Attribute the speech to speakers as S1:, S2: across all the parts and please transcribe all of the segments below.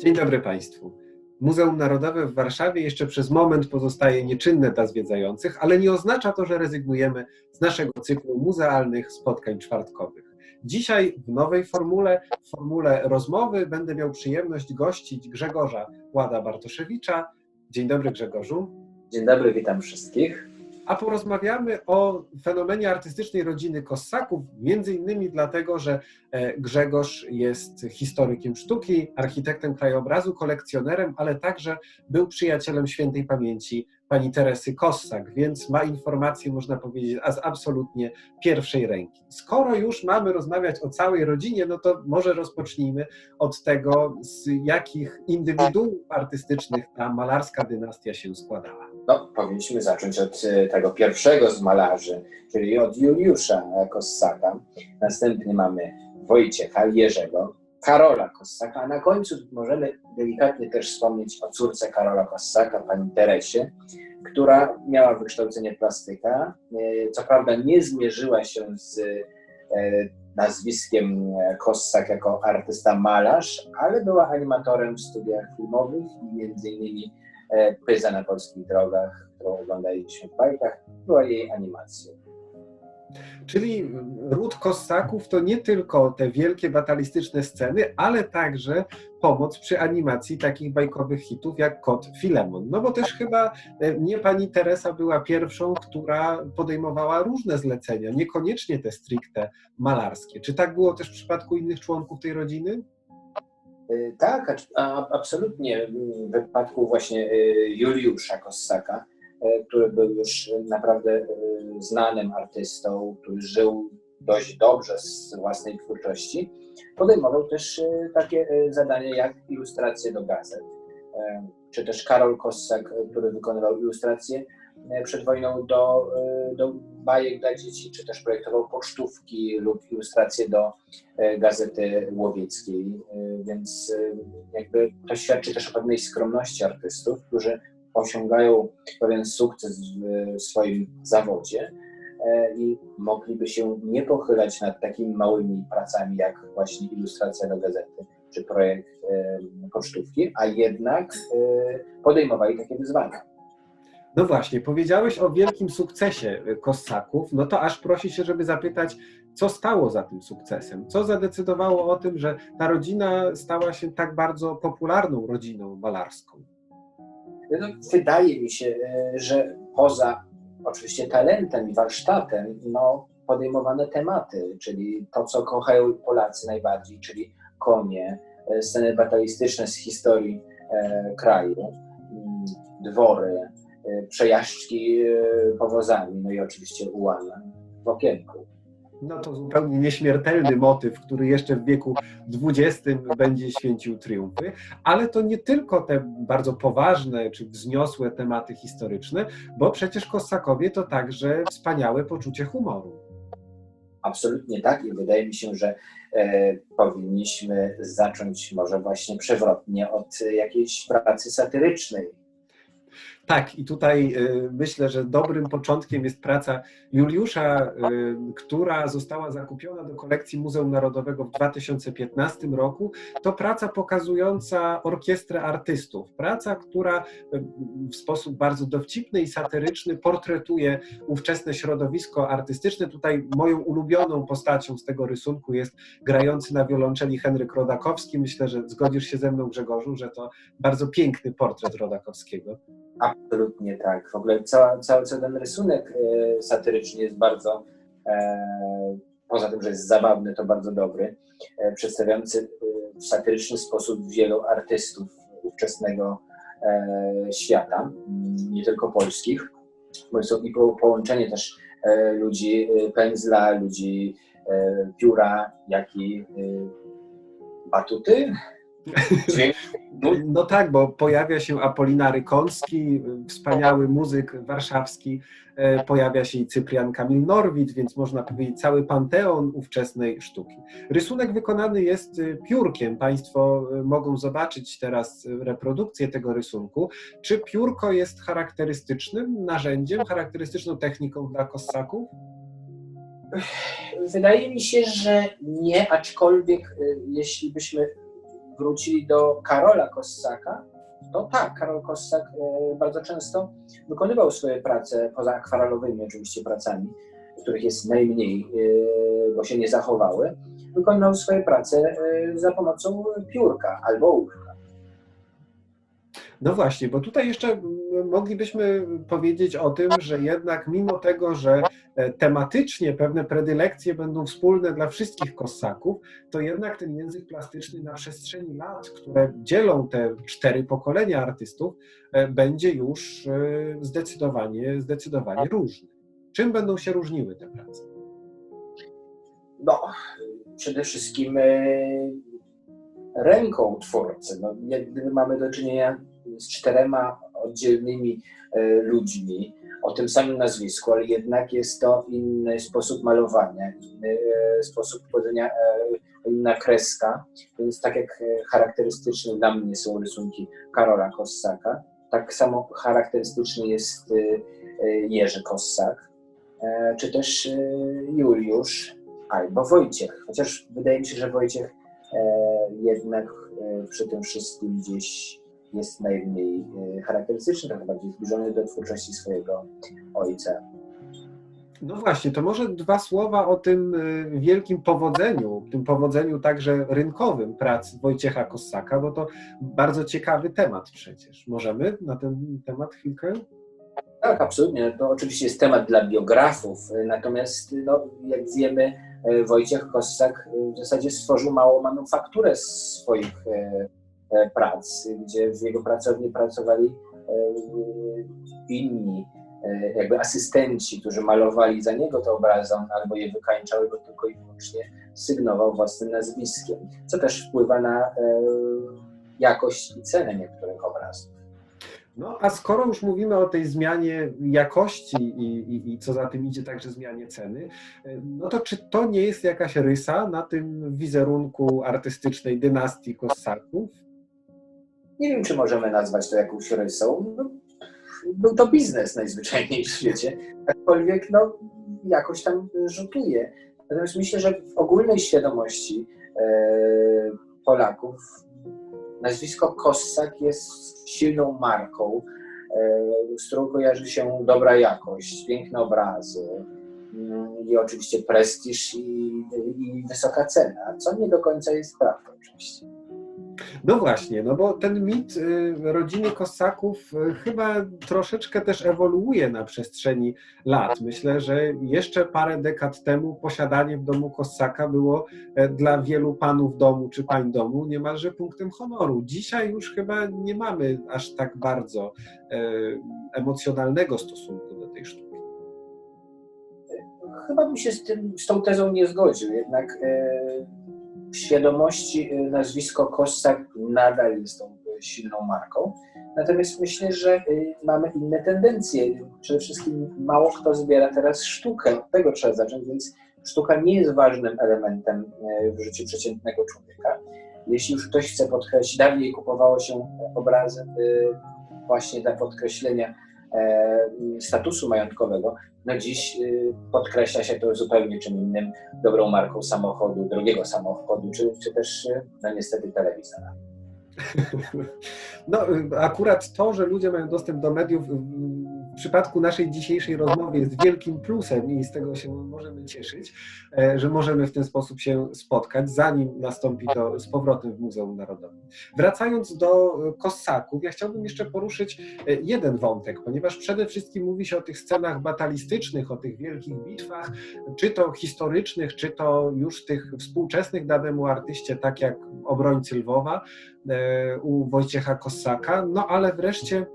S1: Dzień dobry Państwu. Muzeum Narodowe w Warszawie jeszcze przez moment pozostaje nieczynne dla zwiedzających, ale nie oznacza to, że rezygnujemy z naszego cyklu muzealnych spotkań czwartkowych. Dzisiaj w nowej formule, w formule rozmowy, będę miał przyjemność gościć Grzegorza Łada Bartoszewicza. Dzień dobry Grzegorzu.
S2: Dzień dobry, witam wszystkich
S1: a porozmawiamy o fenomenie artystycznej rodziny Kossaków, między innymi dlatego, że e, Grzegorz jest historykiem sztuki, architektem krajobrazu, kolekcjonerem, ale także był przyjacielem świętej pamięci pani Teresy Kossak, więc ma informacje, można powiedzieć, z absolutnie pierwszej ręki. Skoro już mamy rozmawiać o całej rodzinie, no to może rozpocznijmy od tego, z jakich indywiduów artystycznych ta malarska dynastia się składała.
S2: No, powinniśmy zacząć od e, tego pierwszego z malarzy, czyli od Juliusza Kossaka. Następnie mamy Wojciecha, Jerzego, Karola Kossaka, a na końcu możemy delikatnie też wspomnieć o córce Karola Kossaka, pani Teresie, która miała wykształcenie plastyka. E, co prawda nie zmierzyła się z e, nazwiskiem Kossak jako artysta malarz, ale była animatorem w studiach filmowych i między innymi Pyza na polskich drogach, którą oglądaliśmy w bajkach, była jej animacją.
S1: Czyli ród Kossaków to nie tylko te wielkie batalistyczne sceny, ale także pomoc przy animacji takich bajkowych hitów jak Kot Filemon. No bo też chyba e, nie pani Teresa była pierwszą, która podejmowała różne zlecenia, niekoniecznie te stricte malarskie. Czy tak było też w przypadku innych członków tej rodziny?
S2: E, tak, absolutnie. W wypadku właśnie e, Juliusza Kossaka E, który był już naprawdę znanym artystą, który żył dość dobrze z własnej twórczości, podejmował też takie zadania jak ilustracje do gazet, czy też Karol Kossak, który wykonywał ilustracje przed wojną do, do bajek dla dzieci, czy też projektował pocztówki lub ilustracje do gazety łowieckiej, więc jakby to świadczy też o pewnej skromności artystów, którzy osiągają pewien sukces w swoim zawodzie e, i mogliby się nie pochylać nad takimi małymi pracami, jak właśnie ilustracja do gazety czy projekt e, pocztówki, a jednak e, podejmowali takie wyzwania.
S1: No właśnie, powiedziałeś o wielkim sukcesie Kossaków, no to aż prosi się, żeby zapytać, co stało za tym sukcesem? Co zadecydowało o tym, że ta rodzina stała się tak bardzo popularną rodziną malarską?
S2: No, wydaje mi się, e, że poza oczywiście talentem i warsztatem, no, podejmowane tematy, czyli to, co kochają Polacy najbardziej, czyli konie, e, sceny batalistyczne z historii e, kraju, mm, dwory, przejażdżki e, powozami, no i oczywiście ułana w okienku.
S1: No to zupełnie nieśmiertelny motyw, który jeszcze w wieku XX będzie święcił triumfy, ale to nie tylko te bardzo poważne czy wzniosłe tematy historyczne, bo przecież Kossakowie to także wspaniałe poczucie humoru.
S2: Absolutnie tak i wydaje mi się, że e, powinniśmy zacząć może właśnie przewrotnie od jakiejś pracy satyrycznej
S1: tak, i tutaj y, myślę, że dobrym początkiem jest praca Juliusza, y, która została zakupiona do kolekcji Muzeum Narodowego w 2015 roku. To praca pokazująca orkiestrę artystów. Praca, która y, w sposób bardzo dowcipny i satyryczny portretuje ówczesne środowisko artystyczne. Tutaj moją ulubioną postacią z tego rysunku jest grający na wiolonczeli Henryk Rodakowski. Myślę, że zgodzisz się ze mną, Grzegorzu, że to bardzo piękny portret Rodakowskiego.
S2: Absolutnie tak. W ogóle cały, cały, cały ten rysunek e, satyryczny jest bardzo, e, poza tym, że jest zabawny, to bardzo dobry, e, przedstawiający w satyryczny sposób wielu artystów ówczesnego świata, nie tylko polskich. I połączenie też ludzi pędzla, ludzi pióra, jak i batuty,
S1: no, no, tak, bo pojawia się Apolinary Kącki, wspaniały muzyk warszawski, e, pojawia się i Cyprian Kamil Norwid, więc można powiedzieć cały panteon ówczesnej sztuki. Rysunek wykonany jest e, piórkiem. Państwo e, mogą zobaczyć teraz reprodukcję tego rysunku. Czy piórko jest charakterystycznym narzędziem, charakterystyczną techniką dla kossaków?
S2: Wydaje mi się, że nie, aczkolwiek jeśli byśmy wrócili do Karola Kossaka, to tak, Karol Kossak e, bardzo często wykonywał swoje prace, poza akwaralowymi oczywiście pracami, których jest najmniej, e, bo się nie zachowały, wykonywał swoje prace e, za pomocą piórka albo ołówka.
S1: No właśnie, bo tutaj jeszcze moglibyśmy powiedzieć o tym, że jednak mimo tego, że tematycznie pewne predylekcje będą wspólne dla wszystkich kossaków, to jednak ten język plastyczny na przestrzeni lat, które dzielą te cztery pokolenia artystów, e, będzie już e, zdecydowanie, zdecydowanie różny. Czym będą się różniły te prace?
S2: No, przede wszystkim ręką twórcy. No, mamy do czynienia z czterema oddzielnymi e, ludźmi o tym samym nazwisku, ale jednak jest to inny sposób malowania, inny e, sposób tworzenia, e, inna kreska. Więc tak jak charakterystyczne dla mnie są rysunki Karola Kossaka, tak samo charakterystyczny jest Jerzy Kossak, czy też Juliusz albo Wojciech. Chociaż wydaje mi się, że Wojciech jednak przy tym wszystkim gdzieś jest najmniej e, charakterystyczny, trochę bardziej zbliżony do twórczości swojego ojca.
S1: No właśnie, to może dwa słowa o tym e, wielkim powodzeniu, tym powodzeniu także rynkowym prac Wojciecha Kossaka, bo to bardzo ciekawy temat przecież. Możemy na ten temat chwilkę?
S2: Tak, absolutnie. To oczywiście jest temat dla biografów, natomiast no, jak wiemy, e, Wojciech Kossak w zasadzie stworzył małą manufakturę swoich E, prac, gdzie w jego pracowni pracowali e, inni e, jakby asystenci, którzy malowali za niego te obrazy, on albo je wykańczał, albo tylko i wyłącznie sygnował własnym nazwiskiem, co też wpływa na jakość i cenę niektórych obrazów.
S1: No, a skoro już mówimy o tej zmianie jakości i, i, i, co za tym idzie także zmianie ceny, no to czy to nie jest jakaś rysa na tym wizerunku artystycznej dynastii Kossaków?
S2: Nie wiem, czy możemy nazwać to jakąś rysą. No, był to biznes najzwyczajniej w świecie, aczkolwiek no, jakoś tam rzutuje. Natomiast myślę, że w ogólnej świadomości e, Polaków nazwisko Kossak jest silną marką, e, z którą kojarzy się dobra jakość, piękne obrazy mm, i oczywiście prestiż i, i wysoka cena, co nie do końca jest prawdą oczywiście.
S1: No właśnie, no bo ten mit y, rodziny Kossaków y, chyba troszeczkę też ewoluuje na przestrzeni lat. Myślę, że jeszcze parę dekad temu posiadanie w domu Kossaka było e, dla wielu panów domu czy pań domu niemalże punktem honoru. Dzisiaj już chyba nie mamy aż tak bardzo e, emocjonalnego stosunku do tej sztuki.
S2: Chyba bym się z, tym, z tą tezą nie zgodził, jednak e w świadomości y, nazwisko Kossak nadal jest tą y, silną marką. Natomiast myślę, że y, mamy inne tendencje. Przede wszystkim mało kto zbiera teraz sztukę. Od tego trzeba zacząć, więc sztuka nie jest ważnym elementem w życiu przeciętnego człowieka. Jeśli już ktoś chce podkreślić, dawniej kupowało się obrazy właśnie dla podkreślenia statusu majątkowego, no dziś y, podkreśla się to zupełnie czym innym, dobrą marką samochodu, drogiego samochodu, czy, czy też y, no niestety telewizora.
S1: No, akurat to, że ludzie mają dostęp do mediów w przypadku naszej dzisiejszej rozmowy jest wielkim plusem i z tego się możemy cieszyć, e, że możemy w ten sposób się spotkać, zanim nastąpi to z powrotem w Muzeum Narodowym. Wracając do Kossaków, ja chciałbym jeszcze poruszyć e, jeden wątek, ponieważ przede wszystkim mówi się o tych scenach batalistycznych, o tych wielkich bitwach, czy to historycznych, czy to już tych współczesnych danemu artyście, tak jak obrońcy Lwowa e, u Wojciecha Kossaka, no ale wreszcie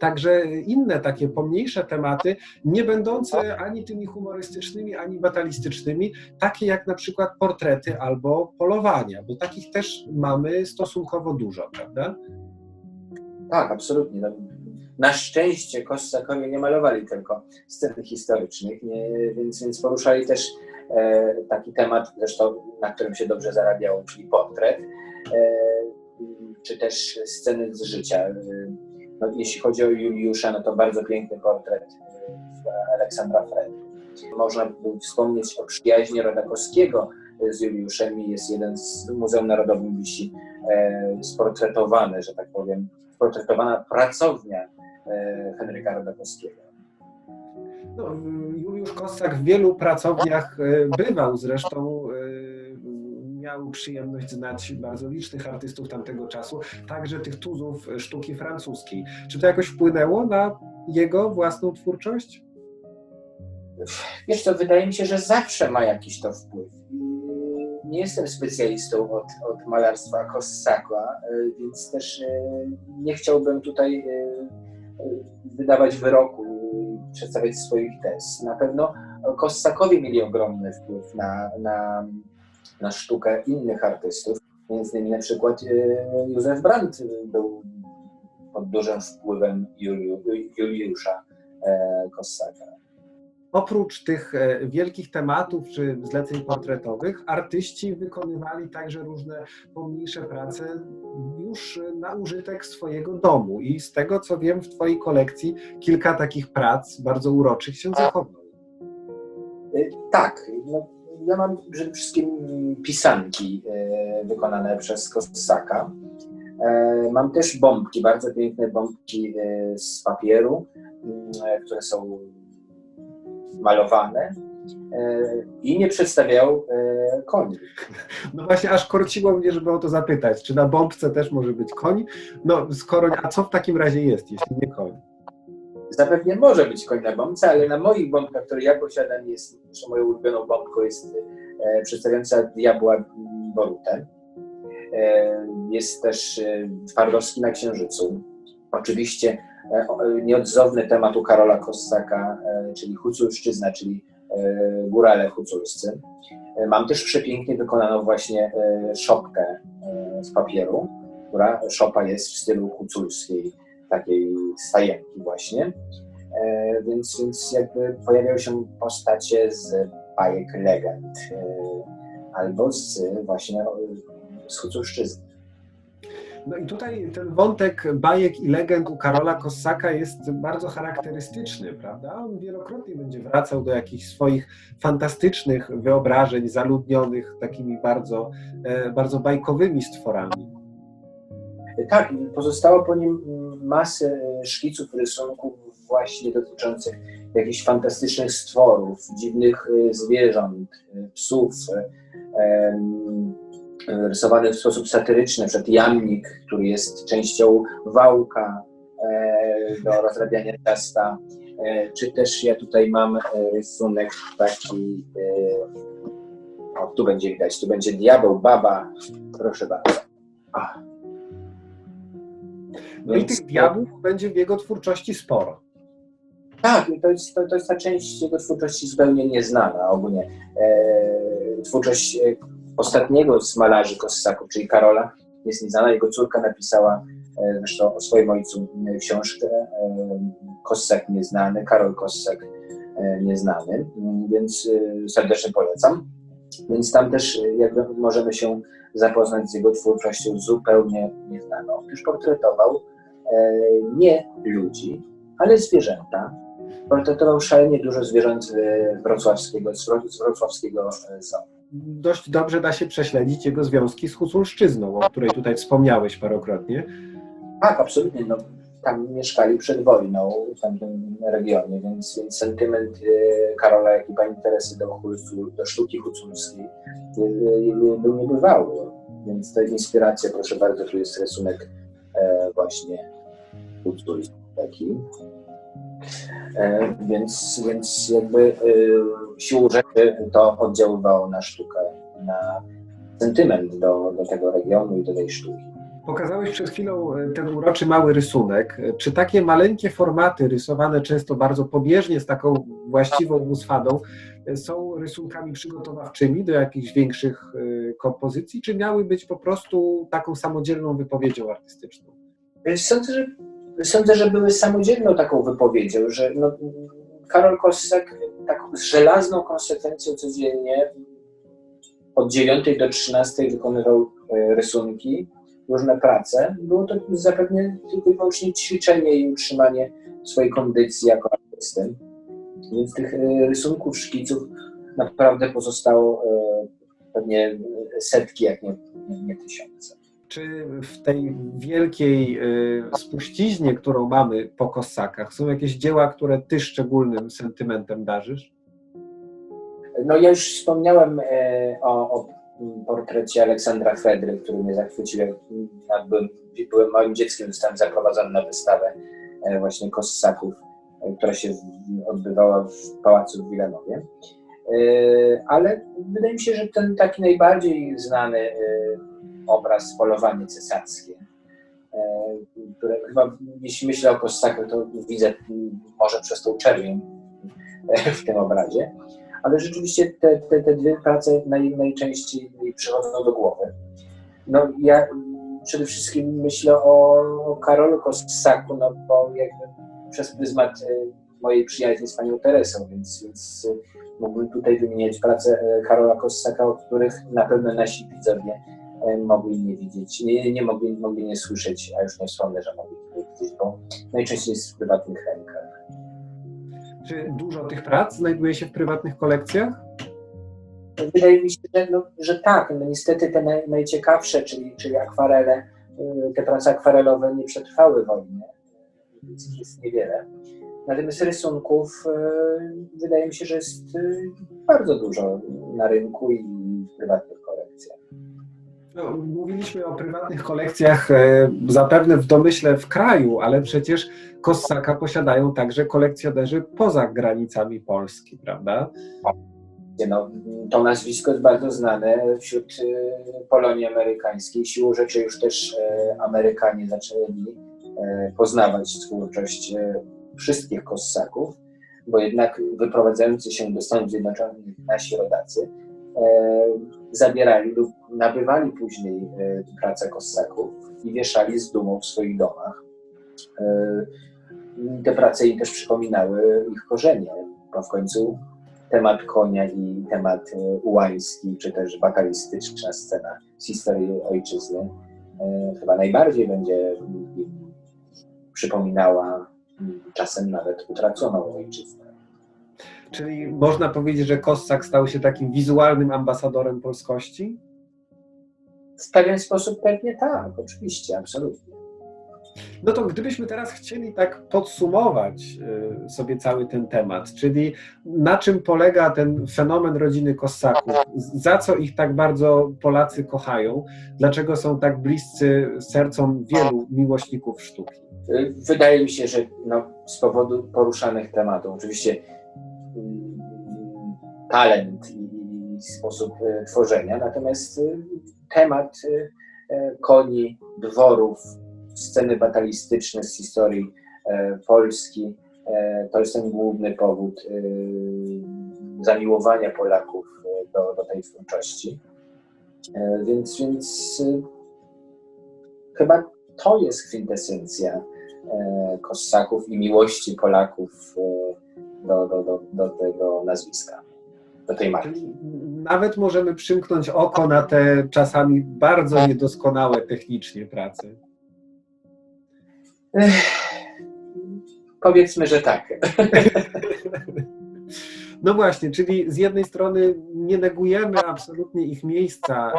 S1: Także inne takie pomniejsze tematy, nie będące ani tymi humorystycznymi, ani batalistycznymi, takie jak na przykład portrety albo polowania, bo takich też mamy stosunkowo dużo, prawda?
S2: Tak, absolutnie. No, na szczęście Kossakowie nie malowali tylko scen historycznych, nie, więc, więc poruszali też e, taki temat, zresztą na którym się dobrze zarabiało, czyli portret, e, czy też sceny z życia. E, no, jeśli chodzi o Juliusza, no to bardzo piękny portret e, Aleksandra Fred. Można by wspomnieć o przyjaźni Rodakowskiego z Juliuszem i jest jeden z Muzeum Narodowym wisi e, sportretowany, że tak powiem, sportretowana pracownia e, Henryka Rodakowskiego.
S1: No, Juliusz Kossak w wielu pracowniach e, bywał, zresztą miał przyjemność znać bardzo licznych artystów tamtego czasu, także tych tuzów sztuki francuskiej. Czy to jakoś wpłynęło na jego własną twórczość?
S2: Wiesz co, wydaje mi się, że zawsze ma jakiś to wpływ. Nie jestem specjalistą od, od malarstwa Kossaka, więc też e, nie chciałbym tutaj e, wydawać wyroku przedstawiać swoich tez. Na pewno Kossakowie mieli ogromny wpływ na, na, na sztukę innych artystów. Między innymi na przykład e, Józef Brandt był pod dużym wpływem Juliu, Juliusza Kossaka.
S1: Oprócz tych e, wielkich tematów czy zleceń portretowych, artyści wykonywali także różne pomniejsze prace już na użytek swojego domu. I z tego co wiem, w Twojej kolekcji kilka takich prac bardzo uroczych się zachowało.
S2: Tak. No, ja mam przede wszystkim pisanki e, wykonane przez Kossaka. E, mam też bombki, bardzo piękne bombki z papieru, które są malowane i nie przedstawiał koni.
S1: No właśnie, aż korciło mnie, żeby o to zapytać, czy na bombce też może być koń? No skoro, a co w takim razie jest, jeśli nie koń?
S2: Zapewne może być koń na bombce, ale na moich bombkach, które ja posiadam, jest, zresztą moją ulubioną bombką jest e, przedstawiająca diabła Borutę. E, jest też e, Twardowski na Księżycu. Oczywiście E, nieodzowny temat u Karola Kossaka, e, czyli Huculszczyzna, czyli górale huculscy. Mam też przepięknie wykonaną właśnie szopkę z papieru, która szopa jest w stylu huculskiej, takiej stajenki właśnie. Więc, więc jakby pojawiają się postacie z bajek legend albo z właśnie z huculszczyzny.
S1: No i tutaj ten wątek bajek i legend u Karola Kossaka jest bardzo charakterystyczny, prawda? On wielokrotnie będzie wracał do jakichś swoich fantastycznych wyobrażeń, zaludnionych takimi bardzo, e, bardzo bajkowymi stworami.
S2: Tak, pozostało po nim masę szkiców, rysunków właśnie dotyczących jakichś fantastycznych stworów, dziwnych e, zwierząt, e, psów, rysowany w sposób satyryczny, przed jamnik, który jest częścią wałka e, do rozrabiania ciasta, e, czy też ja tutaj mam e, rysunek taki, o tu będzie widać, tu będzie diabeł, baba, proszę bardzo.
S1: No i tych diabłów będzie w jego twórczości sporo.
S2: Tak, to jest, to, to jest ta część jego twórczości zupełnie nieznana ogólnie. E, twórczość ostatniego z malarzy Kossaków, czyli Karola, jest nieznana. Jego córka napisała e, zresztą o swoim ojcu e, książkę e, Kossak Nieznany, Karol Kossak Nieznany, więc serdecznie polecam. Więc tam też jakby możemy się zapoznać z jego twórczością zupełnie nieznaną. Już portretował nie ludzi, ale zwierzęta. Portretował szalenie dużo zwierząt z wrocławskiego, z wrocławskiego zoo
S1: dość dobrze da się prześledzić jego związki z Huculszczyzną, o której tutaj wspomniałeś parokrotnie.
S2: Tak, absolutnie. No, tam mieszkali przed wojną w tamtym regionie, więc, więc sentyment e, Karola, jak i pani Teresy do, do sztuki huculskiej e, e, był niebywały. Więc to jest inspiracja, proszę bardzo, tu jest rysunek właśnie huculski taki. E, więc, więc jakby e, siłą rzeczy to oddziaływało na sztukę, na sentyment do, do tego regionu i do tej sztuki.
S1: Pokazałeś przed chwilą e, ten uroczy mały rysunek. Czy takie maleńkie formaty, rysowane często bardzo pobieżnie, z taką właściwą musfadą, są rysunkami przygotowawczymi do jakichś większych kompozycji, czy miały być po prostu taką samodzielną wypowiedzią artystyczną?
S2: Sądzę, że sądzę, że były samodzielną taką wypowiedzią, że no, Karol Kossak taką z żelazną konsekwencją codziennie od 9 do 13 wykonywał e, rysunki, różne prace. Było to zapewne tylko i wyłącznie ćwiczenie i utrzymanie swojej kondycji jako artysty. Więc tych e, rysunków, szkiców naprawdę pozostało pewnie setki, jak nie, nie tysiące.
S1: Czy w tej wielkiej y, spuściźnie, którą mamy po Kossakach, są jakieś dzieła, które ty szczególnym sentymentem darzysz?
S2: No ja już wspomniałem e, o, o portrecie Aleksandra Fedry, który mnie zachwycił. Jak byłem, byłem małym dzieckiem, zostałem zaprowadzony na wystawę e, właśnie Kossaków, e, która się odbywała w Pałacu w Wilanowie. Ale wydaje mi się, że ten taki najbardziej znany obraz Polowanie cesarskie, które chyba, jeśli myślę o Kossakach, to widzę może przez tą czerwień w tym obrazie ale rzeczywiście te, te, te dwie prace naj, najczęściej przychodzą do głowy. No ja przede wszystkim myślę o, Karolu Kossaku, no bo jakby przez pryzmat e, mojej przyjaźni z panią Teresą, więc, więc e, mógłbym tutaj wymieniać prace e, Karola Kossaka, o których na pewno nasi widzowie mogli nie widzieć, nie, nie mogli, mogli nie słyszeć, a już nie wspomnę, że mogli nie widzieć, bo najczęściej jest w prywatnych rękach.
S1: Czy dużo tych prac znajduje się w prywatnych kolekcjach?
S2: Wydaje mi się, że, no, że tak. No niestety te naj, najciekawsze, czyli, czyli akwarele, y, te prace akwarelowe nie przetrwały wojny, więc ich jest niewiele. Natomiast rysunków y, wydaje mi się, że jest y, bardzo dużo na rynku i w prywatnych
S1: mówiliśmy o prywatnych kolekcjach, e, zapewne w domyśle w kraju, ale przecież Kossaka posiadają także kolekcjonerzy poza granicami Polski, prawda?
S2: No, to nazwisko jest bardzo znane wśród e, Polonii amerykańskiej. Siłą rzeczy już też e, Amerykanie zaczęli poznawać twórczość wszystkich Kossaków, bo jednak wyprowadzający się do Stanów Zjednoczonych nasi rodacy zabierali lub nabywali później e, pracę Kossaków i wieszali z dumą w swoich domach. E, te prace im też przypominały ich korzenie, bo w końcu temat konia i temat e, ułański, czy też batalistyczna scena z historii ojczyzny chyba najbardziej będzie przypominała czasem nawet utraconą ojczyznę.
S1: Czyli można powiedzieć, że Kossak stał się takim wizualnym ambasadorem polskości?
S2: W pewien sposób pewnie tak, oczywiście, absolutnie.
S1: No to gdybyśmy teraz chcieli tak podsumować y, sobie cały ten temat, czyli na czym polega ten fenomen rodziny Kossaków, za co ich tak bardzo Polacy kochają, dlaczego są tak bliscy sercom wielu miłośników sztuki?
S2: Wydaje mi się, że no, z powodu poruszanych tematów, oczywiście talent i sposób e, tworzenia, natomiast e, temat e, koni, dworów, sceny batalistyczne z historii Polski, to jest ten główny powód zamiłowania Polaków do, do tej twórczości. Więc, więc chyba to jest kwintesencja Kossaków i miłości Polaków do, do, do, do tego nazwiska do tej marki.
S1: Nawet możemy przymknąć oko na te czasami bardzo niedoskonałe technicznie prace.
S2: Powiedzmy, że tak.
S1: No właśnie, czyli z jednej strony nie negujemy absolutnie ich miejsca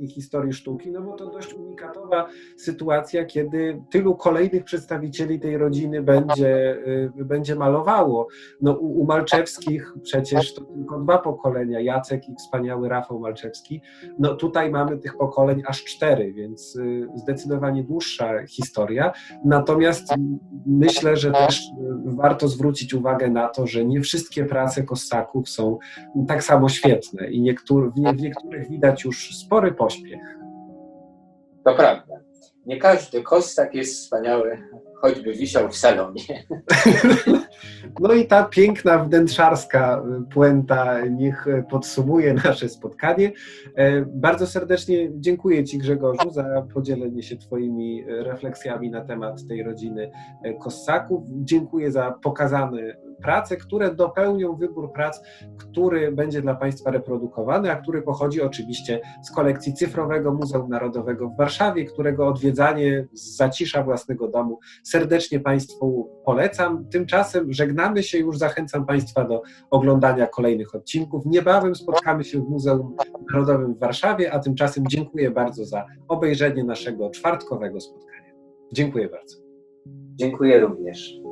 S1: w historii sztuki, no bo to dość unikatowa sytuacja, kiedy tylu kolejnych przedstawicieli tej rodziny będzie, y, będzie malowało. No u, u Malczewskich przecież to tylko dwa pokolenia, Jacek i wspaniały Rafał Malczewski. No tutaj mamy tych pokoleń aż cztery, więc y, zdecydowanie dłuższa historia. Natomiast myślę, że też y, warto zwrócić uwagę na to, że nie wszystkie prace Kossaków są tak samo świetne i niektóry, w niektórych widać już spory pośpiech.
S2: To prawda. Nie każdy Kossak jest wspaniały, choćby wisiał w salonie.
S1: No i ta piękna wnętrzarska puenta niech podsumuje nasze spotkanie. E, bardzo serdecznie dziękuję Ci Grzegorzu za podzielenie się Twoimi refleksjami na temat tej rodziny Kossaków. Dziękuję za pokazany prace, które dopełnią wybór prac, który będzie dla Państwa reprodukowany, a który pochodzi oczywiście z kolekcji Cyfrowego Muzeum Narodowego w Warszawie, którego odwiedzanie z zacisza własnego domu serdecznie Państwu polecam. Tymczasem żegnamy się już, zachęcam Państwa do oglądania kolejnych odcinków. Niebawem spotkamy się w Muzeum Narodowym w Warszawie, a tymczasem dziękuję bardzo za obejrzenie naszego czwartkowego spotkania. Dziękuję bardzo.
S2: Dziękuję również.